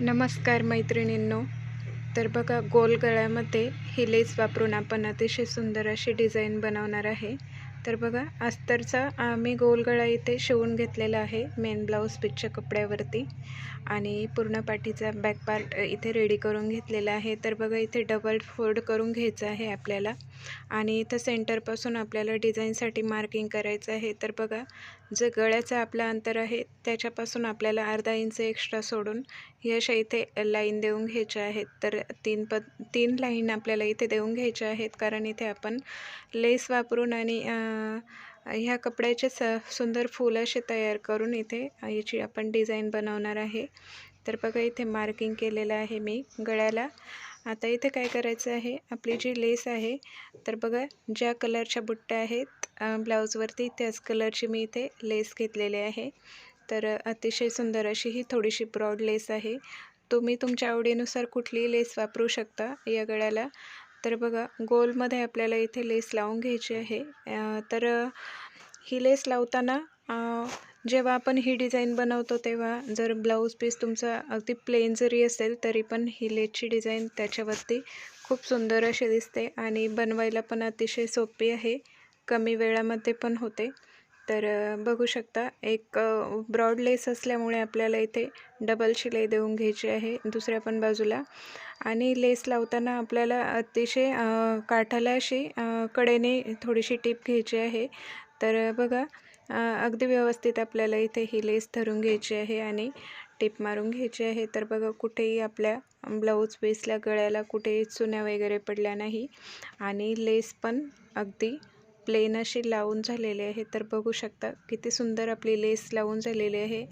नमस्कार मैत्रिणींनो. तर बघा गोल गळ्यामध्ये ही लेस वापरून आपण अतिशय सुंदर अशी डिझाईन बनवणार आहे. तर बघा अस्तरचा आम्ही गोल गळा इथे शिवून घेतलेला आहे मेन ब्लाऊज पीसच्या कपड्यावरती. आणि पूर्ण पाठीचा बॅक पार्ट इथे रेडी करून घेतलेला आहे. तर बघा इथे डबल फोल्ड करून घ्यायचं आहे आपल्याला. आणि इथं सेंटरपासून आपल्याला डिझाईनसाठी मार्किंग करायचं आहे. तर बघा जे गळ्याचं आपलं अंतर आहे त्याच्यापासून आपल्याला अर्धा इंच एक्स्ट्रा सोडून ही अशा इथे लाईन देऊन घ्यायच्या आहेत. तर तीन प तीन लाईन आपल्याला इथे देऊन घ्यायच्या आहेत कारण इथे आपण लेस वापरून आणि ह्या कपड्याचे स सुंदर फूल असे तयार करून इथे याची आपण डिझाईन बनवणार आहे. तर बघा इथे मार्किंग केलेलं आहे मी गळ्याला. आता इथे काय करायचं आहे? आपली जी लेस आहे तर बघा ज्या कलरच्या बुट्ट्या आहेत ब्लाऊजवरती त्याच कलरची मी इथे लेस घेतलेली आहे. तर अतिशय सुंदर अशी ही थोडीशी ब्रॉड लेस आहे. तुम्ही तुमच्या आवडीनुसार कुठलीही लेस वापरू शकता या गळ्याला. तर बघा गोलमध्ये आपल्याला इथे लेस लावून घ्यायची आहे. तर ही लेस लावताना जेव्हा आपण ही डिझाईन बनवतो तेव्हा जर ब्लाऊज पीस तुमचा अगदी प्लेन जरी असेल तरी पण ही लेसची डिझाईन त्याच्यावरती खूप सुंदर अशी दिसते आणि बनवायला पण अतिशय सोपी आहे. कमी वेळामध्ये पण होते. तर बघू शकता एक ब्रॉड लेस असल्यामुळे आपल्याला इथे डबल शिलाई देऊन घ्यायची आहे दुसऱ्या पण बाजूला. आणि लेस लावताना आपल्याला अतिशय काठाला अशी कडेने थोडीशी टीप घ्यायची आहे. तर बघा अगदी व्यवस्थित आपल्याला इथे ही लेस धरून घ्यायची आहे आणि टिप मारून घ्यायची आहे. तर बघा कुठेही आपल्या ब्लाऊज पीसला गळ्याला कुठेही चुन्या वगैरे पडल्या नाही आणि लेस पण अगदी प्लेन अशी लावून झालेली आहे. तर बघू शकता किती सुंदर आपली लेस लावून झालेली आहे.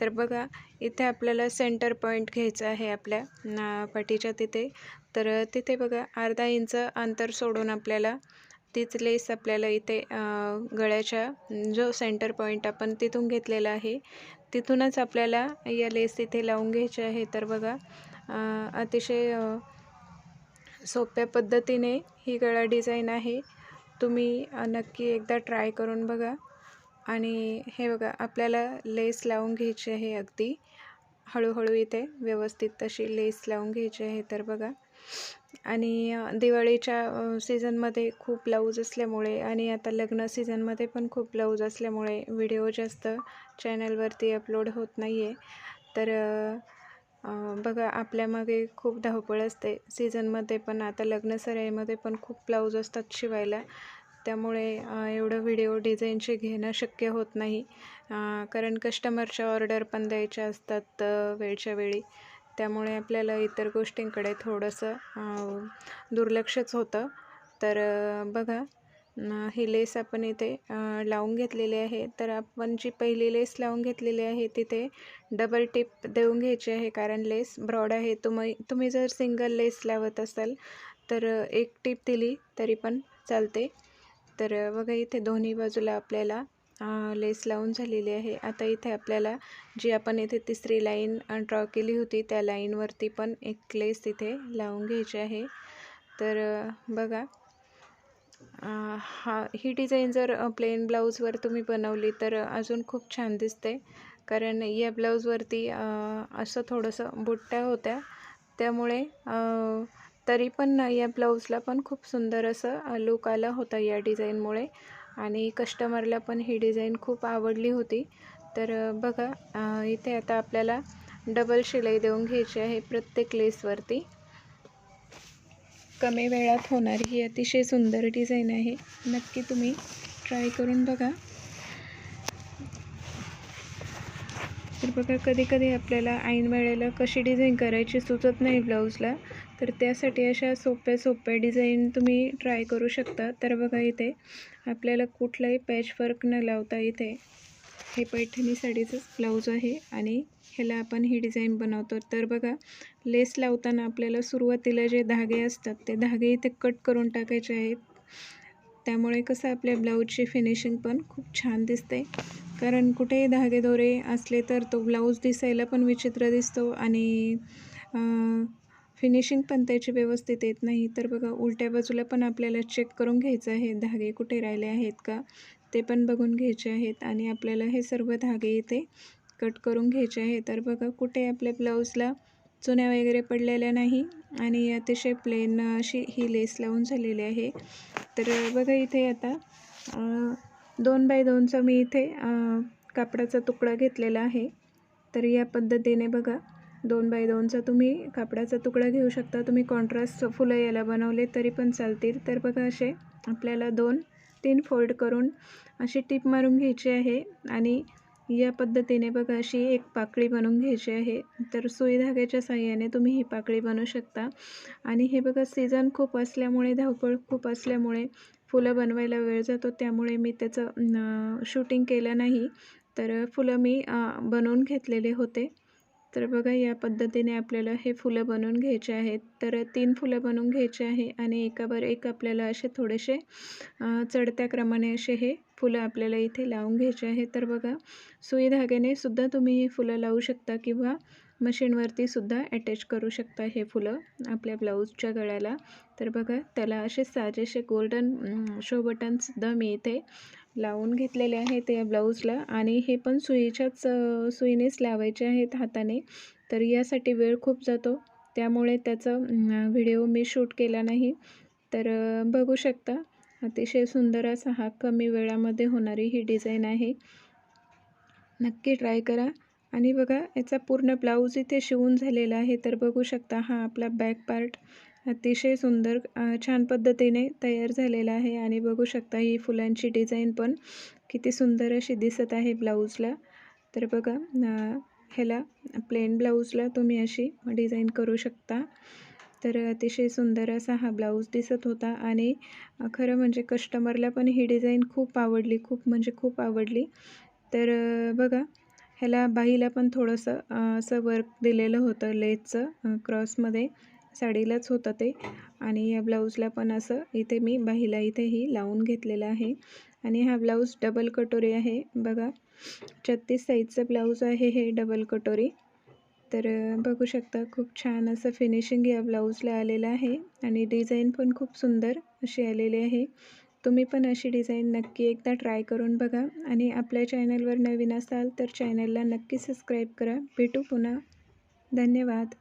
तर बघा इथे आपल्याला सेंटर पॉईंट घ्यायचं आहे आपल्या पाठीच्या तिथे. तर तिथे बघा अर्धा इंच अंतर सोडून आपल्याला तीच लेस आपल्याला इथे गळ्याच्या जो सेंटर पॉईंट आपण तिथून घेतलेला आहे तिथूनच आपल्याला या लेस इथे लावून घ्यायची आहे. तर बघा अतिशय सोप्या पद्धतीने ही गळा डिझाईन आहे. तुम्ही नक्की एकदा ट्राय करून बघा. आणि हे बघा आपल्याला लेस लावून घ्यायची आहे अगदी. हळूहळू इथे व्यवस्थित तशी लेस लावून घ्यायची आहे. तर बघा आणि दिवाळीच्या सीझनमध्ये खूप ब्लाऊज असल्यामुळे आणि आता लग्न सीझनमध्ये पण खूप ब्लाऊज असल्यामुळे व्हिडिओ जास्त चॅनलवरती अपलोड होत नाही आहे तर बघा आपल्यामागे खूप धावपळ असते. सीझनमध्ये पण आता लग्न सराईमध्ये पण खूप ब्लाऊज असतात शिवायला. त्यामुळे एवढं व्हिडिओ डिझाईनचे घेणं शक्य होत नाही. कारण कस्टमरच्या ऑर्डर पण द्यायच्या असतात वेळच्या वेळी. त्यामुळे आपल्याला इतर गोष्टींकडे थोडंसं दुर्लक्षच होतं. तर बघा ही लेस आपण इथे लावून घेतलेली आहे. तर आपण जी पहिली लेस लावून घेतलेली आहे तिथे डबल टिप देऊन घ्यायची आहे. कारण लेस ब्रॉड आहे. तुम्ही तुम्ही जर सिंगल लेस लावत असाल तर एक टिप दिली तरी पण चालते. तर बघा इथे दोन्ही बाजूला आपल्याला लेस लावून झालेली आहे. आता इथे आपल्याला जी आपण इथे तिसरी लाईन ड्रॉ केली होती त्या लाईनवरती पण एक लेस इथे लावून घ्यायची आहे. तर बघा हा ही डिझाईन जर प्लेन ब्लाऊजवर तुम्ही बनवली तर अजून खूप छान दिसते. कारण या ब्लाऊजवरती असं थोडंसं बुट्ट्या होत्या. त्यामुळे तरी पण या ब्लाऊजला पण खूप सुंदर असं लुक आला होता या डिझाईनमुळे. आणि कस्टमरला पण ही डिझाईन खूप आवडली होती. तर बघा इथे आता आपल्याला डबल शिलाई देऊन घ्यायची आहे प्रत्येक लेसवरती. कमी वेळात होणारी ही अतिशय सुंदर डिझाईन आहे. नक्की तुम्ही ट्राय करून बघा. तर बघा कधी कधी आपल्याला ऐन वेळेला कशी डिझाईन करायची सुचत नाही ब्लाऊजला तर त्यासाठी अशा सोप्या सोप्या डिझाईन तुम्ही ट्राय करू शकता. तर बघा इथे आपल्याला कुठलाही पॅच न लावता इथे हे पैठणी साडीचंच ब्लाऊज आहे आणि ह्याला आपण ही डिझाईन बनवतो. तर बघा लेस लावताना आपल्याला सुरुवातीला जे धागे असतात ते धागे इथे कट करून टाकायचे आहेत. त्यामुळे कसं आपल्या ब्लाऊजची फिनिशिंग पण खूप छान दिसते. कारण कुठेही धागे दोरे असले तर तो ब्लाऊज दिसायला पण विचित्र दिसतो आणि फिनिशिंग पण त्याची व्यवस्थित येत नाही. तर बघा उलट्या बाजूला पण आपल्याला चेक करून घ्यायचं आहे धागे कुठे राहिले आहेत का? ते पण बघून घ्यायचे आहेत आणि आपल्याला हे सर्व धागे इथे कट करून घ्यायचे आहे. तर बघा कुठे आपल्या ब्लाऊजला चुन्या वगैरे पडलेल्या नाही आणि अतिशय प्लेन अशी ही लेस लावून झालेली आहे. तर बघा इथे आता दोन बाय दोनचा मी इथे कापडाचा तुकडा घेतलेला आहे. तर या पद्धतीने बघा दोन बाय दोनचा तुम्ही कापडाचा तुकडा घेऊ शकता. तुम्ही कॉन्ट्रास्ट फुलं याला बनवले तरी पण चालतील. तर बघा असे आपल्याला दोन तीन फोल्ड करून अशी टीप मारून घ्यायची आहे आणि या पद्धतीने बघा अशी एक पाकळी बनवून घ्यायची आहे. तर सुई धाग्याच्या साह्याने तुम्ही ही पाकळी बनवू शकता. आणि हे बघा सीझन खूप असल्यामुळे धावपळ खूप असल्यामुळे फुलं बनवायला वेळ जातो. त्यामुळे मी त्याचं शूटिंग केलं नाही. तर फुलं मी बनवून घेतलेले होते. तर बघा या पद्धतीने आपल्याला हे फुलं बनवून घ्यायचे आहेत. तर तीन फुलं बनवून घ्यायचे आहे आणि एकावर एक आपल्याला असे थोडेसे चढत्या क्रमाने असे हे फुलं आपल्याला इथे लावून घ्यायचे आहे. तर बघा सुई धाग्याने सुद्धा तुम्ही ही फुलं लावू शकता किंवा मशीनवरती सुद्धा अटॅच करू शकता हे फुलं आपल्या ब्लाऊजच्या गळ्याला. तर बघा त्याला असे साजेसे गोल्डन शो बटनसुद्धा मी इथे लावून घेतलेले आहेत या ब्लाऊजला आणि हे पण सुईच्याच सुईनेच लावायचे आहेत हाताने. तर यासाठी वेळ खूप जातो. त्यामुळे त्याचा व्हिडिओ मी शूट केला नाही. तर बघू शकता. अतिशय सुंदर असा हा कमी वेळामध्ये होणारी ही डिझाईन आहे. नक्की ट्राय करा. आणि बघा याचा पूर्ण ब्लाऊज इथे शिवून झालेला आहे. तर बघू शकता हा आपला बॅक पार्ट. अतिशय सुंदर छान पद्धतीने तयार झालेला आहे. आणि बघू शकता ही फुलांची डिझाईन पण किती सुंदर अशी दिसत आहे ब्लाऊजला. तर बघा ह्याला प्लेन ब्लाऊजला तुम्ही अशी डिझाईन करू शकता. तर अतिशय सुंदर असा हा ब्लाऊज दिसत होता. आणि खरं म्हणजे कस्टमरला पण ही डिझाईन खूप आवडली खूप म्हणजे खूप आवडली. तर बघा ह्याला बाईला पण थोडंसं असं वर्क दिलेलं होतं लेसचं क्रॉसमध्ये. साडीलाच होतं ते. आणि या ब्लाऊजला पण असं इथे मी बाहीला इथेही लावून घेतलेलं आहे. आणि हा ब्लाऊज डबल कटोरी आहे. बघा छत्तीस साईजचं ब्लाऊज आहे हे डबल कटोरी. तर बघू शकता खूप छान असं फिनिशिंग या ब्लाऊजला आलेलं आहे. आणि डिझाईन पण खूप सुंदर अशी आलेली आहे. तुम्ही पण अशी डिझाईन नक्की एकदा ट्राय करून बघा. आणि आपल्या चॅनलवर नवीन असाल तर चॅनलला नक्की सबस्क्राईब करा. भेटू पुन्हा. धन्यवाद.